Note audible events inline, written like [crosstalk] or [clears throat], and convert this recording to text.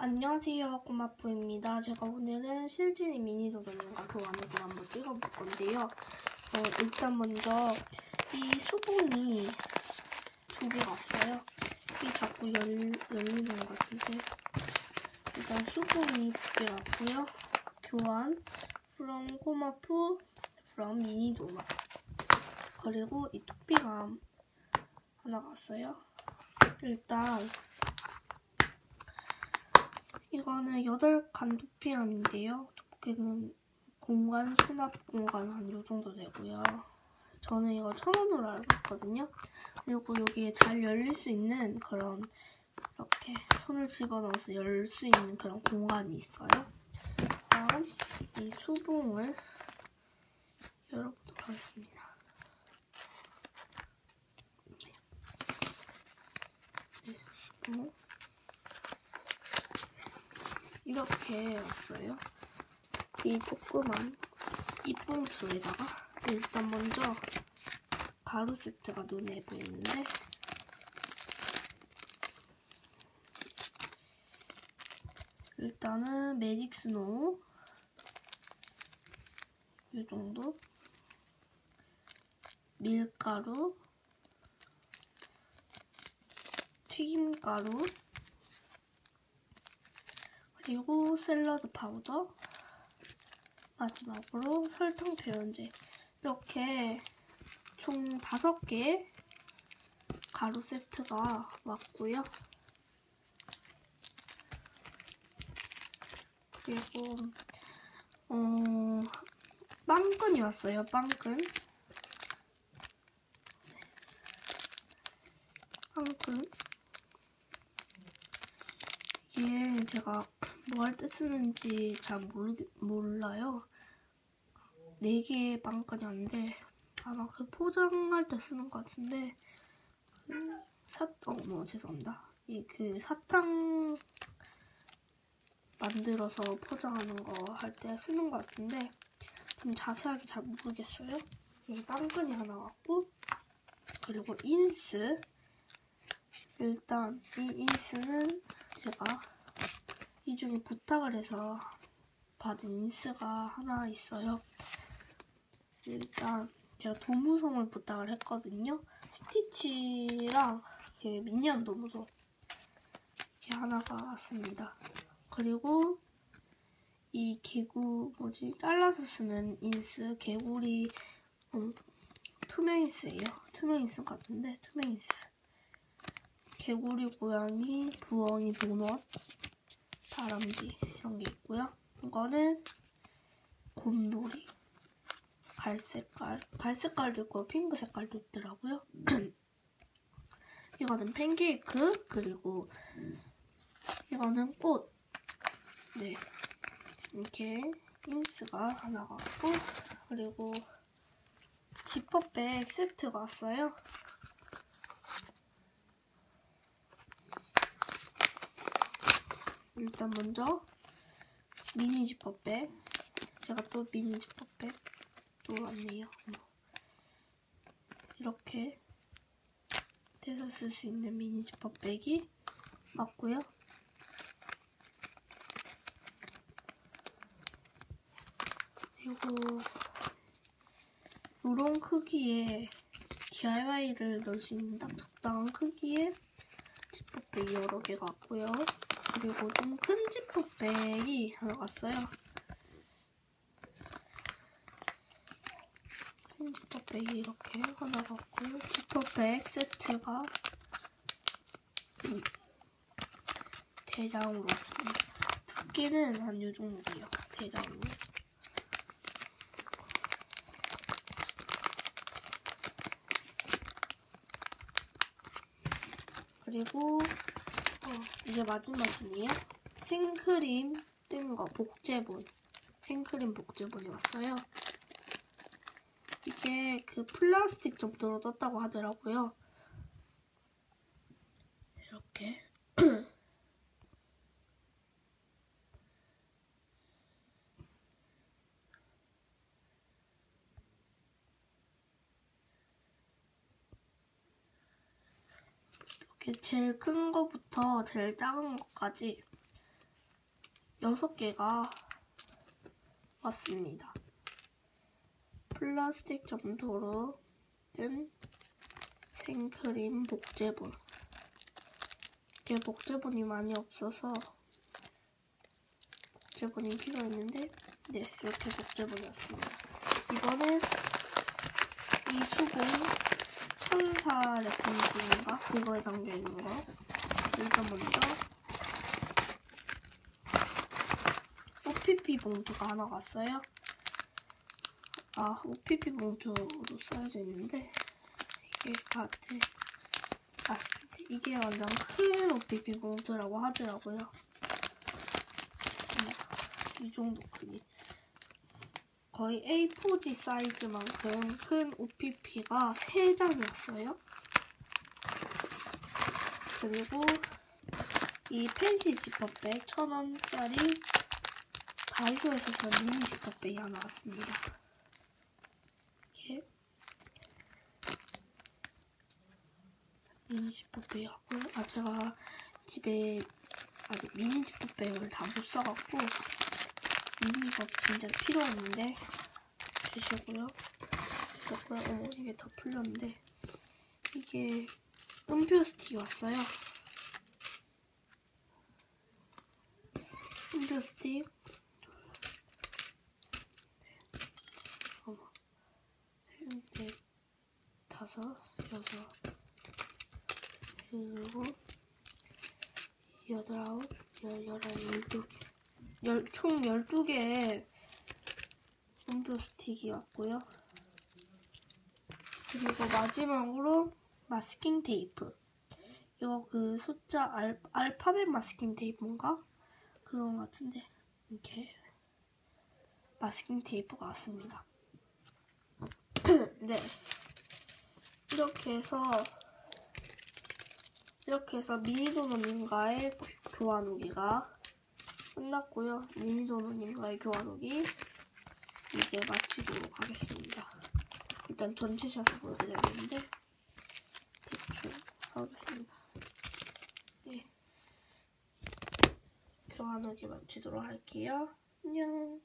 안녕하세요 꼬마프입니다. 제가 오늘은 실진이 미니 도전과 교환을 한번 찍어볼 건데요. 어, 일단 먼저 이 수분이 두 개가 왔어요. 이 자꾸 열, 열리는 것 같은데 일단 수분이 두 개 왔고요. 교환 from 꼬마프 from 미니 도마 그리고 이 토피감 하나 왔어요. 일단 이거는 8칸 도피함인데요. 두께는 공간, 수납 공간 한 요 정도 되고요. 저는 이거 천 원으로 알고 있거든요. 그리고 여기에 잘 열릴 수 있는 그런 이렇게 손을 집어넣어서 열 수 있는 그런 공간이 있어요. 다음 이 수봉을 열어보도록 하겠습니다. 네, 수봉. 이렇게 왔어요. 이 조그만 이봉투에다가 일단 먼저 가루 세트가 눈에 보이는데 일단은 매직 스노우 이 정도 밀가루 튀김가루 그리고 샐러드 파우더 마지막으로 설탕 배연제 이렇게 총 5개 가루 세트가 왔고요. 그리고 어, 빵끈이 왔어요. 빵끈 빵끈 이게 제가 뭐 할 때 쓰는지 잘 모르, 몰라요. 4개의 빵끈이 왔는데 아마 그 포장할 때 쓰는 것 같은데 그 사, 어, 뭐 죄송합니다. 이 그 사탕 만들어서 포장하는 거 할 때 쓰는 것 같은데 좀 자세하게 잘 모르겠어요. 여기 빵끈이 하나 왔고 그리고 인스 일단 이 인스는 제가 이 중에 부탁을 해서 받은 인스가 하나 있어요. 일단 제가 도무송을 부탁을 했거든요. 스티치랑 미니언 도무송 이렇게 하나가 왔습니다. 그리고 이 개구 뭐지 잘라서 쓰는 인스 개구리 음, 투명 인스예요. 투명 인스 같은데 투명 인스 개구리 고양이 부엉이 도넛 다람쥐 이런 게 있고요. 이거는 곰돌이 갈색깔 갈색깔도 있고 핑크 색깔도 있더라고요. [clears throat] 이거는 팬케이크 그리고 이거는 꽃. 네 이렇게 인스가 하나 왔고 그리고 지퍼백 세트가 왔어요. 일단 먼저 미니 지퍼백. 제가 또 미니 지퍼백 또 왔네요. 이렇게 떼서 쓸 수 있는 미니 지퍼백이 왔고요. 그리고 이런 크기의 DIY를 넣을 수 있는 딱 적당한 크기의 지퍼백이 여러 개가 왔고요 그리고 좀 큰 지퍼백이 하나 왔어요. 큰 지퍼백이 이렇게 하나 왔고 지퍼백 세트가 대량으로 왔습니다. 두께는 한 요 정도예요. 대량으로. 그리고 어, 이제 마지막이네요. 생크림 뜬 거, 복제본. 생크림 복제본이 왔어요. 이게 그 플라스틱 정도로 떴다고 하더라고요. 이렇게. 이렇게 제일 큰 거부터 제일 작은 것까지 6개가 왔습니다. 플라스틱 점토로 된 생크림 복제본. 제 복제본이 많이 없어서 복제본이 필요했는데 네 이렇게 복제본이 왔습니다. 이거는 이 수공 천사 래핑인가 그거에 담겨 있는 거 일단 먼저 OPP 봉투가 하나 왔어요. 아 OPP 봉투로 써야져 있는데 이게 같아. 맞습니다. 이게 완전 큰 OPP 봉투라고 하더라고요. 음, 이 정도 크기. 거의 A4지 사이즈만큼 큰 OPP가 3장이었어요. 그리고 이 펜시 지퍼백 1000원짜리 다이소에서 산 미니 지퍼백이 하나 왔습니다. 이렇게 미니 지퍼백이 왔고요. 아 제가 집에 아직 미니 지퍼백을 다못 사갖고 미니가 진짜 필요했는데 주시고요. 주셨고요. 어머 이게 더 풀렸는데 이게 음표 스틱이 왔어요. 음표 스틱 어머 셋, 넷, 다섯, 여섯 일곱 여덟, 아홉, 열, 열한, 열두 개 열, 총 12개의 음표 스틱이 왔고요. 그리고 마지막으로 마스킹 테이프. 이거 그 숫자 알, 알파벳 마스킹 테이프인가? 그건 같은데 이렇게 마스킹 테이프가 왔습니다. [clears throat] 네. 이렇게 해서 이렇게 해서 미니도넛님과의 교환 후기가 끝났고요. 미니도넛님과의 교환 후기 이제 마치도록 하겠습니다. 일단 전체 샷을 보여드려야겠는데 대충 하겠습니다. 예. 교환 후기 마치도록 할게요. 안녕.